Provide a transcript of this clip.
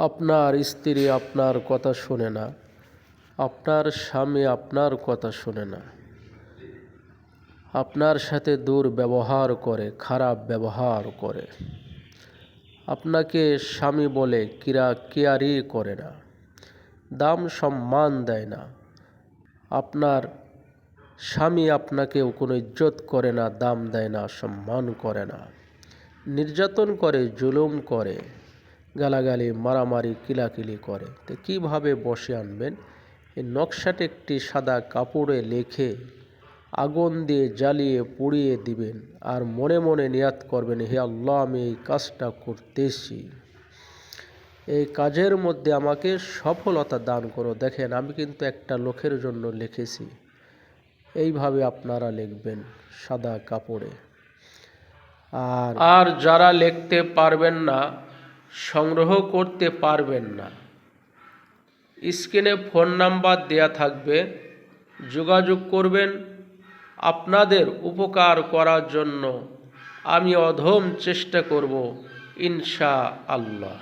আপনার স্ত্রী আপনার কথা শোনে না। আপনার স্বামী আপনার কথা শোনে না। আপনার সাথে দুর্ব্যবহার করে, খারাপ ব্যবহার করে। আপনাকে স্বামী বলে কিরা কেয়ারই করে না। দাম সম্মান দেয় না। আপনার স্বামী আপনাকেও কোনো ইজ্জত করে না, দাম দেয় না, সম্মান করে না। নির্যাতন করে, জুলুম করে। গালাগালি, মারামারি, কিলাকিলি করে। তো কীভাবে বসে আনবেন? এই নকশাটি একটি সাদা কাপড়ে লেখে আগুন দিয়ে জ্বালিয়ে পুড়িয়ে দিবেন আর মনে মনে নিয়াত করবেন, হে আল্লাহ, আমি এই কাজটা করতেছি। এই কাজের মধ্যে আমাকে সফলতা দান করো। দেখেন, আমি কিন্তু একটা লোকের জন্য লিখেছি। এইভাবে আপনারা লিখবেন সাদা কাপড়ে। আর আর যারা লিখতে পারবেন না সংগ্রহ করতে পারবেন না। স্ক্রিনে ফোন নাম্বার দেয়া থাকবে। যোগাযোগ করবেন আপনাদের উপকার করার জন্য। আমি অধম চেষ্টা করব ইনশা আল্লাহ